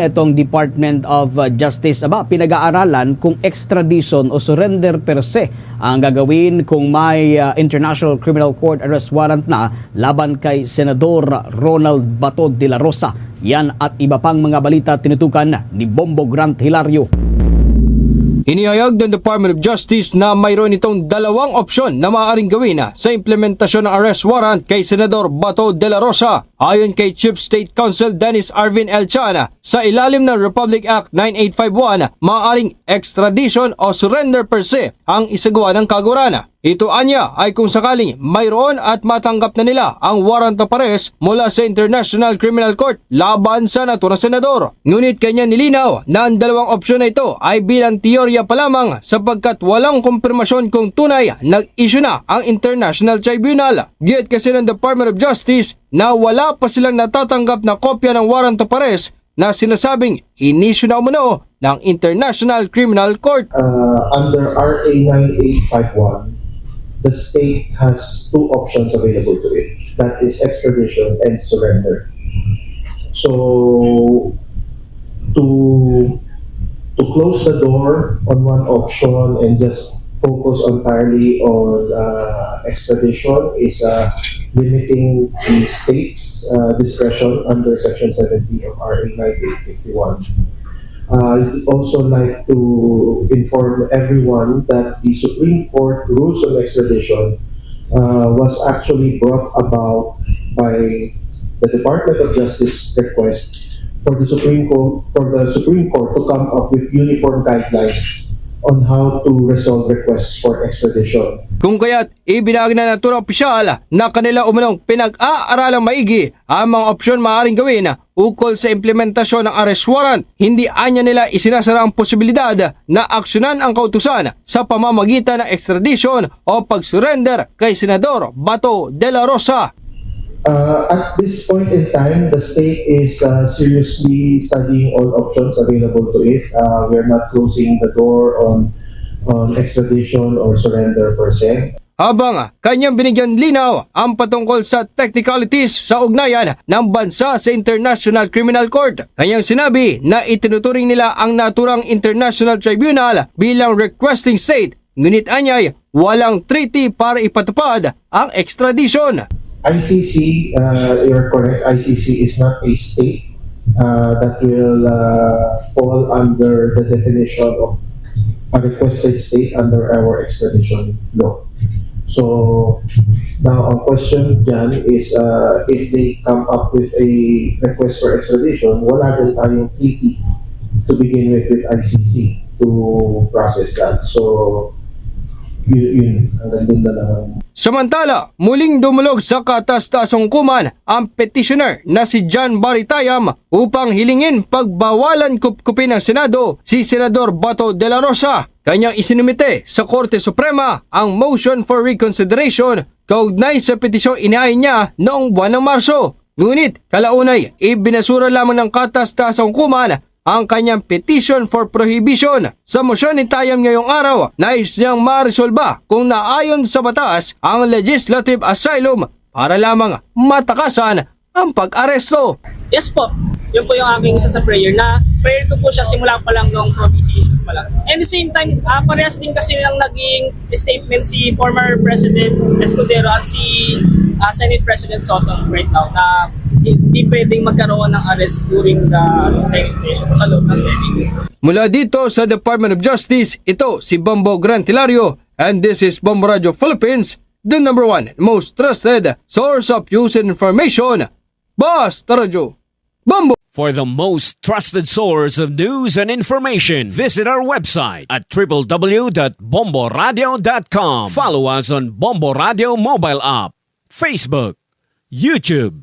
Itong Department of uh, Justice aba pinag-aaralan kung extradition o surrender per se ang gagawin kung may uh, International Criminal Court arrest warrant na laban kay Senador Ronald Bato de la Rosa. Yan at iba pang mga balita tinutukan ni Bombo Grant Hilario. Inihayag ng Department of Justice na mayroon itong dalawang opsyon na maaaring gawin sa implementasyon ng arrest warrant kay Senador Bato de la Rosa. Ayon kay Chief State Counsel Dennis Arvin L. Chana, sa ilalim ng Republic Act 9851, maaaring extradition o surrender per se ang isagawa ng kagurana. Ito anya ay kung sakaling mayroon at matanggap na nila ang warrant of arrest mula sa International Criminal Court laban sa naturang senador. Ngunit kanya nilinaw na ang dalawang opsyon na ito ay bilang teorya pa lamang sapagkat walang kumpirmasyon kung tunay nag-issue na ang International Tribunal. Giyat kasi ng Department of Justice na wala pa silang natatanggap na kopya ng warrant of arrest na sinasabing inisyu na umano ng International Criminal Court. uh, under RA 9851, the state has two options available to it. That is extradition and surrender. So, to to close the door on one option and just focus entirely on uh, extradition is uh, limiting the state's uh, discretion under Section 70 of RA 9851. Uh, I'd also like to inform everyone that the Supreme Court rules on extradition uh, was actually brought about by the Department of Justice request for the Supreme Court for the Supreme Court to come up with uniform guidelines on how to resolve requests for extradition. Kung kaya't ibinagi na ng turang opisyal na kanila umanong pinag-aaralang maigi ang mga opsyon maaaring gawin ukol sa implementasyon ng arrest warrant, hindi anya nila isinasara ang posibilidad na aksyonan ang kautusan sa pamamagitan ng extradition o pag-surrender kay Senador Bato de la Rosa. Uh, at this point in time, the state is uh, seriously studying all options available to it. Uh, we're not closing the door on on extradition or surrender per se. Habang kanyang binigyan linaw ang patungkol sa technicalities sa ugnayan ng bansa sa International Criminal Court. Kanyang sinabi na itinuturing nila ang naturang International Tribunal bilang requesting state, ngunit anyay walang treaty para ipatupad ang extradition. ICC, uh, you're correct, ICC is not a state uh, that will uh, fall under the definition of a requested state under our extradition law. So, now ang question dyan is uh, if they come up with a request for extradition, wala din tayong treaty to begin with with ICC to process that. So, yun, hanggang dun na lang ang Samantala, muling dumulog sa katas-tasong kuman ang petitioner na si John Baritayam upang hilingin pagbawalan kupkupin ng Senado si Senador Bato de la Rosa. Kanyang isinumite sa Korte Suprema ang motion for reconsideration kaugnay sa petisyong inaay niya noong buwan ng Marso. Ngunit kalaunay, ibinasura lamang ng katas-tasong kuman ang kanyang petition for prohibition. Sa motion ni Tayam ngayong araw, nais niyang maresolba kung naayon sa batas ang legislative asylum para lamang matakasan ang pag-aresto. Yes po. Yun po yung aking isa sa prayer na prayer ko po siya simula pa lang nung prohibition pa lang. And the same time, uh, parehas din kasi ng naging statement si former President Escudero at si ah, Senate President Soto right now na hindi pwedeng magkaroon ng arrest during the Senate session sa loob ng Senate. Mula dito sa Department of Justice, ito si Bombo Grantilario and this is Bombo Radio Philippines, the number one most trusted source of news and information. Basta Radio. Bombo! For the most trusted source of news and information, visit our website at www.bomboradio.com. Follow us on Bombo Radio mobile app, Facebook, YouTube,